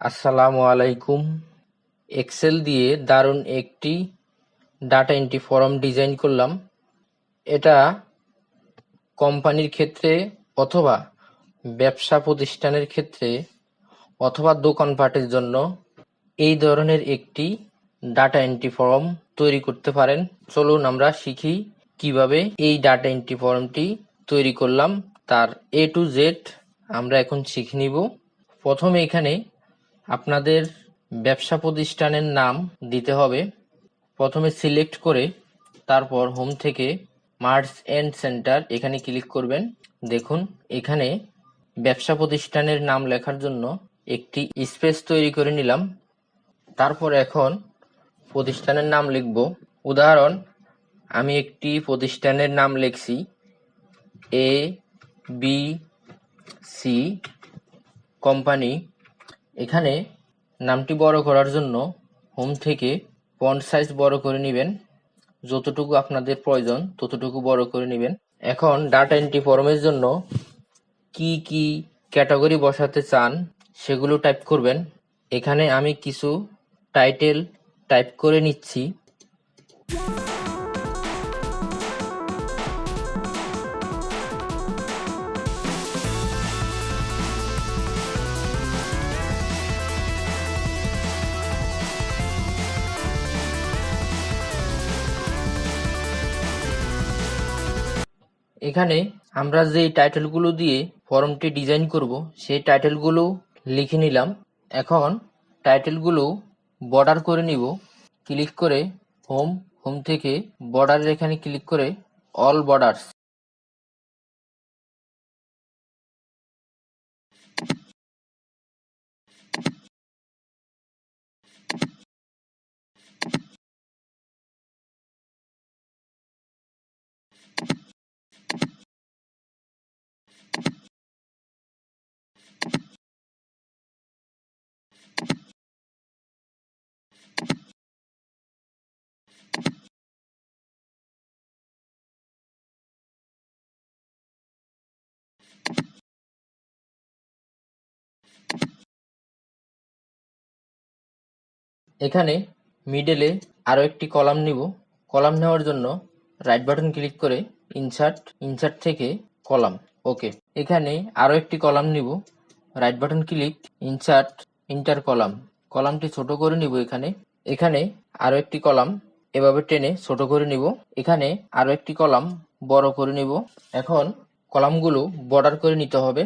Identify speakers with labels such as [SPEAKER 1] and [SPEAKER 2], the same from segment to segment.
[SPEAKER 1] আসসালামু আলাইকুম। এক্সেল দিয়ে দারুণ একটি ডাটা এন্ট্রি ফর্ম ডিজাইন করলাম। এটা কোম্পানির ক্ষেত্রে অথবা ব্যবসা প্রতিষ্ঠানের ক্ষেত্রে অথবা দোকানপাটের জন্য এই ধরনের একটি ডাটা এন্ট্রি ফর্ম তৈরি করতে পারেন। চলুন আমরা শিখি কীভাবে এই ডাটা এন্ট্রি ফর্মটি তৈরি করলাম। তার এ টু জেড আমরা এখন শিখে নিব। প্রথমে এখানে আপনাদের ব্যবসা প্রতিষ্ঠানের নাম দিতে হবে। প্রথমে সিলেক্ট করে তারপর হোম থেকে মার্চ এন্ড সেন্টার এখানে ক্লিক করবেন। দেখুন, এখানে ব্যবসা প্রতিষ্ঠানের নাম লেখার জন্য একটি স্পেস তৈরি করে নিলাম। তারপর এখন প্রতিষ্ঠানের নাম লিখব। উদাহরণ, আমি একটি প্রতিষ্ঠানের নাম লিখছি এ বি সি কোম্পানি এখানে নামটি বড় করার জন্য হোম থেকে ফন্ট সাইজ বড় করে নেবেন। যতটুকু আপনাদের প্রয়োজন, ততটুকু বড় করে নেবেন। এখন ডাটা এন্ট্রি ফর্মের জন্য কি কি ক্যাটাগরি বসাতে চান সেগুলো টাইপ করবেন। এখানে আমি কিছু টাইটেল টাইপ করে নিচ্ছি। এখানে আমরা যে টাইটেলগুলো দিয়ে ফর্মটি ডিজাইন করব, সেই টাইটেলগুলো লিখে নিলাম। এখন টাইটেলগুলো বর্ডার করে নিব। ক্লিক করে হোম হোম থেকে বর্ডারের এখানে ক্লিক করে অল বর্ডারস এখানে মিডলে আরও একটি কলাম নিব। কলাম নেওয়ার জন্য রাইট বাটন ক্লিক করে ইনসার্ট ইনসার্ট থেকে কলাম ওকে এখানে আরও একটি কলাম নিব। Right button click insert entire column কলামটি ছোট করে নিব এখানে। এখানে আরও একটি কলাম এভাবে টেনে ছোট করে নিব। এখানে আরও একটি কলাম বড় করে নিব। এখন কলামগুলো বর্ডার করে নিতে হবে।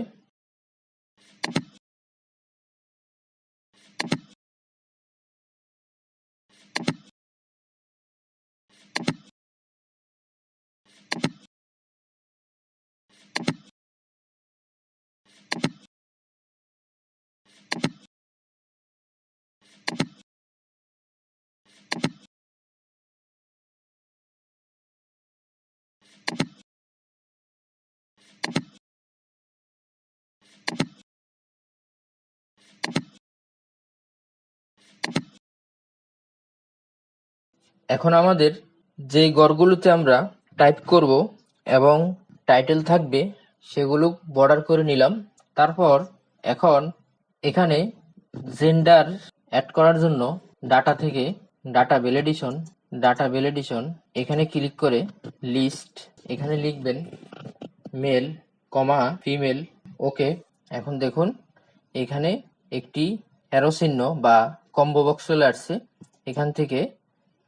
[SPEAKER 1] এখন আমাদের যেই ঘরগুলোতে আমরা টাইপ করব এবং টাইটেল থাকবে, সেগুলো বর্ডার করে নিলাম। তারপর এখন এখানে জেন্ডার অ্যাড করার জন্য ডাটা থেকে ডাটা ভ্যালিডেশন ডাটা ভ্যালিডেশন এখানে ক্লিক করে লিস্ট এখানে লিখবেন মেল কমা ফিমেল ওকে এখন দেখুন এখানে একটি অ্যারো চিহ্ন বা কম্বো বক্স চলে আসছে। এখান থেকে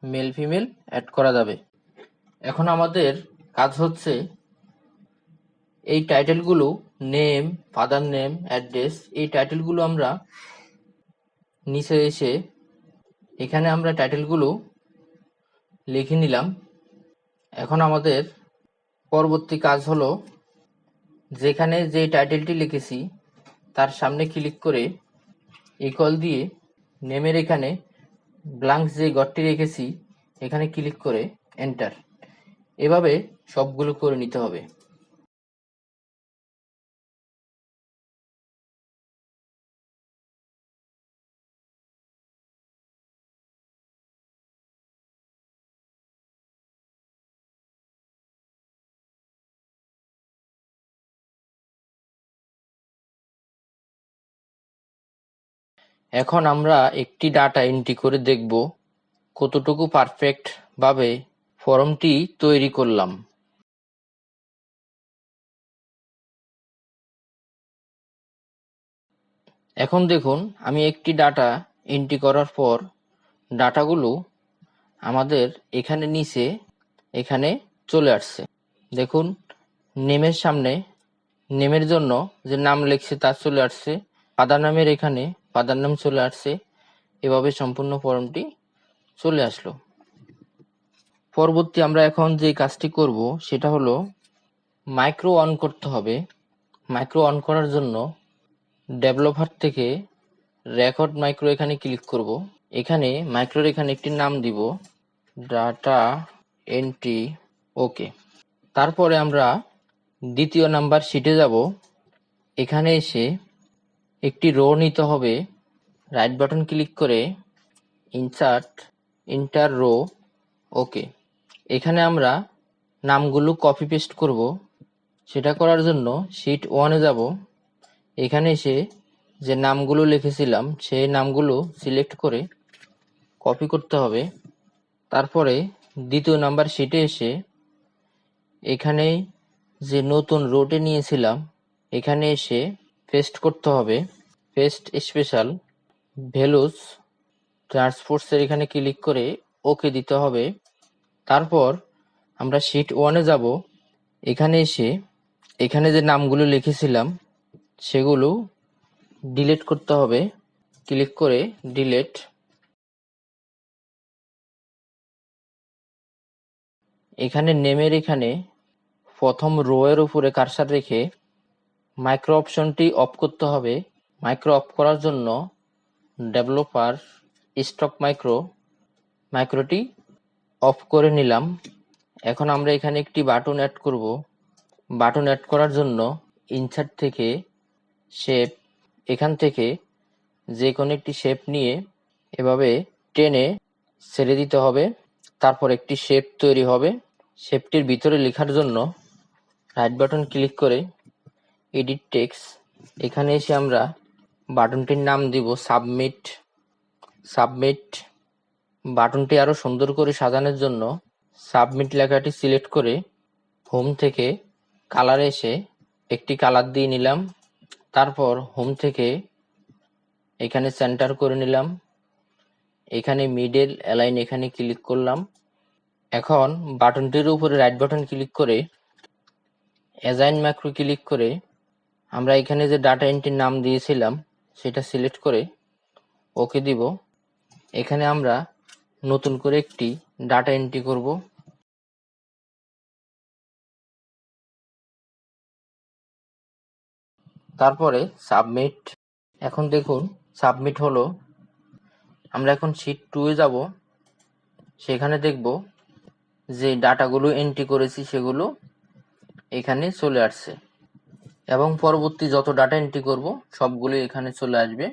[SPEAKER 1] মেল ফিমেল অ্যাড করা যাবে। এখন আমাদের কাজ হচ্ছে এই টাইটেলগুলো নেম ফাদার নেম অ্যাড্রেস এই টাইটেলগুলো আমরা নিচে এসে এখানে আমরা টাইটেলগুলো লিখে নিলাম। এখন আমাদের পরবর্তী কাজ হলো যেখানে যে টাইটেলটি লিখেছি, তার সামনে ক্লিক করে ইকুয়াল দিয়ে নেমের এখানে ব্লাঙ্ক যে ঘরটি রেখেছি এখানে ক্লিক করে এন্টার এভাবে সবগুলো করে নিতে হবে। এখন আমরা একটি ডাটা এন্ট্রি করে দেখব কতটুকু পারফেক্ট ভাবে ফর্মটি তৈরি করলাম। এখন দেখুন, আমি একটি ডাটা এন্ট্রি করার পর ডাটাগুলো আমাদের এখানে নিচে, এখানে চলে আসছে। দেখুন, নেমের সামনে, নেমের জন্য যে নাম লিখছে তা চলে আসছে। ফাদার নামের এখানে ফাদার নাম চলে আসছে। এভাবে সম্পূর্ণ ফর্মটি চলে আসলো। পরবর্তী আমরা এখন যে কাজটি করব, সেটা হলো মাইক্রো অন করতে হবে। মাইক্রো অন করার জন্য ডেভেলপার থেকে রেকর্ড মাইক্রো এখানে ক্লিক করব। এখানে মাইক্রোর এখানে একটি নাম দিব ডাটা এন্ট্রি ওকে তারপরে আমরা দ্বিতীয় নাম্বার শিটে যাব। এখানে এসে একটি রো নিতে হবে। রাইট বাটন ক্লিক করে ইনসার্ট ইন্টার রো ওকে এখানে আমরা নামগুলো কপি পেস্ট করব। সেটা করার জন্য শিট ওয়ানে যাব। এখানে এসে যে নামগুলো লিখেছিলাম, সেই নামগুলো সিলেক্ট করে কপি করতে হবে। তারপরে দ্বিতীয় নাম্বার শিটে এসে এখানে যে নতুন রোটে নিয়েছিলাম, এখানে এসে পেস্ট করতে হবে। Paste special. ভ্যালুস ট্রান্সপোর্টসের এখানে ক্লিক করে ওকে দিতে হবে। তারপর আমরা শিট ওয়ানে যাব। এখানে এসে এখানে যে নামগুলো লিখেছিলাম, সেগুলো ডিলিট করতে হবে। ক্লিক করে ডিলেট। এখানে নেমের এখানে প্রথম রো এর উপরে কারসার রেখে মাইক্রো অপশনটি অফ করতে হবে। মাইক্রো অফ করার জন্য ডেভেলপার স্টক মাইক্রো, মাইক্রোটি অফ করে নিলাম। এখন আমরা এখানে একটি বাটন অ্যাড করব। বাটন অ্যাড করার জন্য ইনসার্ট থেকে শেপ, এখান থেকে যে কোনো একটি শেপ নিয়ে এভাবে টেনে ছেড়ে দিতে হবে। তারপর একটি শেপ তৈরি হবে। শেপটির ভিতরে লেখার জন্য রাইট বাটন ক্লিক করে এডিট টেক্স এখানে এসে আমরা বাটনটির নাম দিব সাবমিট সাবমিট বাটনটি আরও সুন্দর করে সাজানোর জন্য সাবমিট লেখাটি সিলেক্ট করে হোম থেকে কালার এসে একটি কালার দিয়ে নিলাম। তারপর হোম থেকে এখানে সেন্টার করে নিলাম। এখানে মিডল অ্যালাইন এখানে ক্লিক করলাম। এখন বাটনটির উপরে রাইট বাটন ক্লিক করে অ্যাজাইন ম্যাক্রো ক্লিক করে আমরা এখানে যে ডাটা এন্ট্রির নাম দিয়েছিলাম, সেটা সিলেক্ট করে ওকে দিব। এখানে আমরা নতুন করে একটি ডাটা এন্ট্রি করব। তারপরে সাবমিট এখন দেখুন সাবমিট হলো, আমরা এখন শিট টু এ যাব। সেখানে দেখব যে ডাটাগুলো এন্ট্রি করেছি, সেগুলো এখানে চলে আসছে। এবং পরবর্তী যত ডাটা এন্ট্রি করব, সবগুলি এখানে চলে আসবে।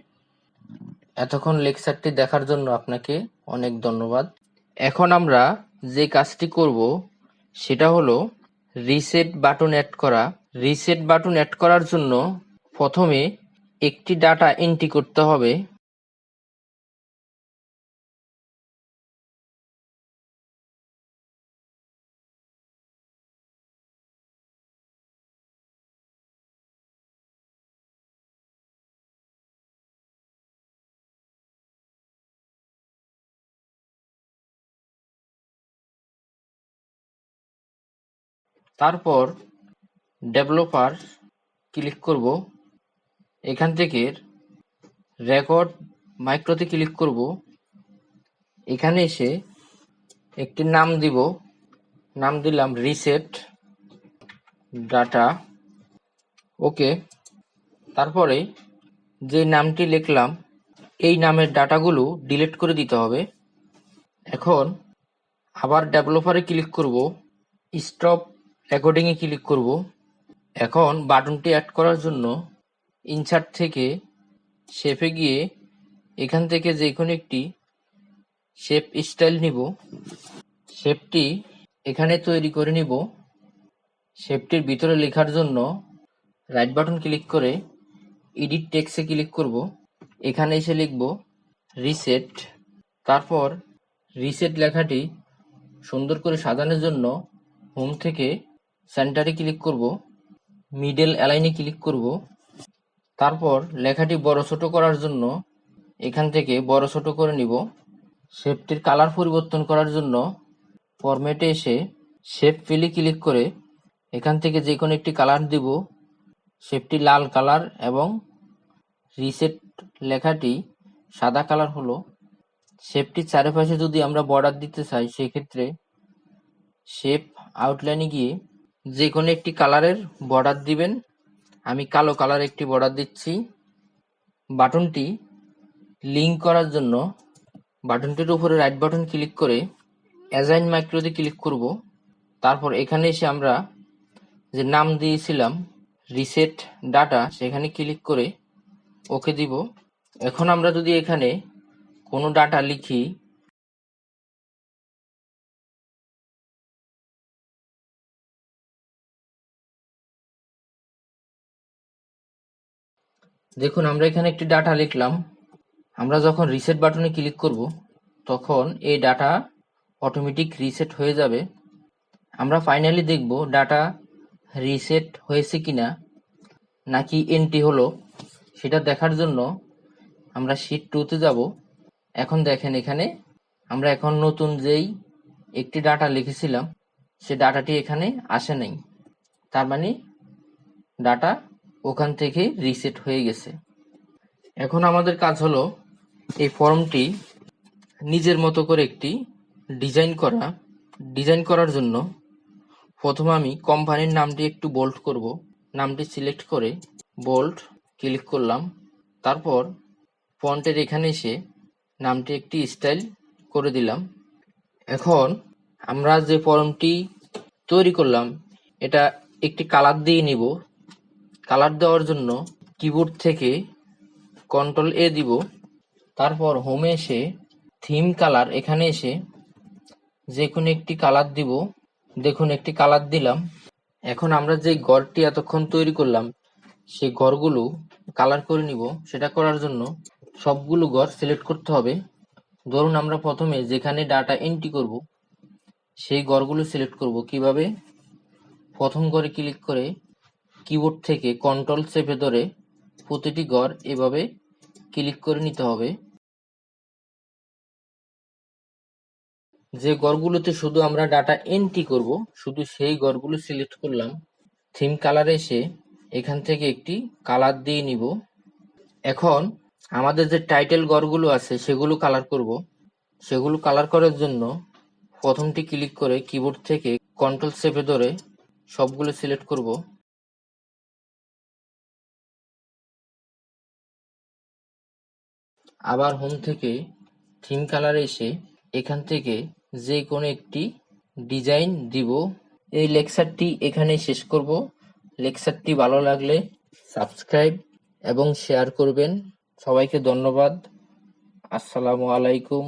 [SPEAKER 1] এতক্ষণ লেকচারটি দেখার জন্য আপনাকে অনেক ধন্যবাদ। এখন আমরা যে কাজটি করব, সেটা হলো রিসেট বাটন অ্যাড করা। রিসেট বাটন অ্যাড করার জন্য প্রথমে একটি ডাটা এন্ট্রি করতে হবে। তারপর ডেভেলপার ক্লিক করব। এখান থেকে রেকর্ড মাইক্রোতে ক্লিক করব। এখানে এসে একটি নাম দিব। নাম দিলাম রিসেট ডাটা ওকে তারপরে যে নামটি লিখলাম, এই নামের ডাটাগুলো ডিলিট করে দিতে হবে। এখন আবার ডেভেলপারে ক্লিক করব। স্টপ রেকর্ডিংয়ে ক্লিক করব? এখন বাটনটি অ্যাড করার জন্য ইনসার্ট থেকে শেপে গিয়ে এখান থেকে যে কোনো একটি শেপ স্টাইল নিব। শেপটি এখানে তৈরি করে নিব। শেপটির ভিতরে লেখার জন্য রাইট বাটন ক্লিক করে এডিট টেক্সে ক্লিক করব। এখানে এসে লিখব রিসেট তারপর রিসেট লেখাটি সুন্দর করে সাজানোর জন্য হোম থেকে সেন্টারে ক্লিক করব, মিডল অ্যালাইনে ক্লিক করব। তারপর লেখাটি বড় ছোট করার জন্য এখান থেকে বড় ছোট করে নিব। শেপটির কালার পরিবর্তন করার জন্য ফরম্যাটে এসে শেপ ফিলে ক্লিক করে এখান থেকে যে কোনো একটি কালার দিব। শেপটি লাল কালার এবং রিসেট লেখাটি সাদা কালার হলো। শেপটির চারিপাশে যদি আমরা বর্ডার দিতে চাই, সেক্ষেত্রে শেপ আউটলাইনে গিয়ে যে কোনো একটি কালারের বর্ডার দিবেন। আমি কালো কালার একটি বর্ডার দিচ্ছি। বাটনটি লিঙ্ক করার জন্য বাটনটির উপরে রাইট বাটন ক্লিক করে অ্যাজাইন মাইক্রোতে ক্লিক করব। তারপর এখানে এসে আমরা যে নাম দিয়েছিলাম রিসেট ডাটা সেখানে ক্লিক করে ওকে দিব। এখন আমরা যদি এখানে কোনো ডাটা লিখি দেখুন, আমরা এখানে একটি ডাটা লিখলাম। আমরা যখন রিসেট বাটনে ক্লিক করব, তখন এই ডাটা অটোমেটিক রিসেট হয়ে যাবে। আমরা ফাইনালি দেখব ডাটা রিসেট হয়েছে কিনা, নাকি এন্ট্রি হলো। সেটা দেখার জন্য আমরা শিট টুতে যাব। এখন দেখেন এখানে আমরা এখন নতুন যেই একটি ডাটা লিখেছিলাম, সে ডাটাটি এখানে আসে নাই। তার মানে ডাটা ওখান থেকে রিসেট হয়ে গেছে। এখন আমাদের কাজ হলো এই ফর্মটি নিজের মতো করে একটি ডিজাইন করা। ডিজাইন করার জন্য প্রথমে আমি কোম্পানির নামটি একটু বোল্ড করব। নামটি সিলেক্ট করে বোল্ড ক্লিক করলাম। তারপর ফন্টের এখানে এসে নামটি একটি স্টাইল করে দিলাম। এখন আমরা যে ফর্মটি তৈরি করলাম, এটা একটি কালার দিয়ে নিব। কালার দেওয়ার জন্য কিবোর্ড থেকে কন্ট্রোল এ দিব। তারপর হোমে এসে থিম কালার এখানে এসে যে কোনো একটি কালার দিব। দেখুন, একটি কালার দিলাম। এখন আমরা যে ঘরটি এতক্ষণ তৈরি করলাম, সেই ঘরগুলো কালার করে নিব। সেটা করার জন্য সবগুলো ঘর সিলেক্ট করতে হবে। ধরুন, আমরা প্রথমে যেখানে ডাটা এন্ট্রি করব, সেই ঘরগুলো সিলেক্ট করব। কীভাবে? প্রথম ঘরে ক্লিক করে কিবোর্ড থেকে কন্ট্রোল চেপে ধরে প্রতিটি ঘর এভাবে ক্লিক করে নিতে হবে। যে ঘরগুলোতে শুধু আমরা ডাটা এন্ট্রি করব, শুধু সেই ঘরগুলো সিলেক্ট করলাম থিম কালারে এসে এখান থেকে একটি কালার দিয়ে নিব। এখন আমাদের যে টাইটেল ঘরগুলো আছে সেগুলো কালার করব। সেগুলো কালার করার জন্য প্রথমটি ক্লিক করে কিবোর্ড থেকে কন্ট্রোল চেপে ধরে সবগুলো সিলেক্ট করব। আবার হোম থেকে থিম কালারে এসে এখান থেকে যে কোনো একটি ডিজাইন দিব। এই লেকচারটি এখানেই শেষ করব। লেকচারটি ভালো লাগলে সাবস্ক্রাইব এবং শেয়ার করবেন। সবাইকে ধন্যবাদ। আসসালামু আলাইকুম।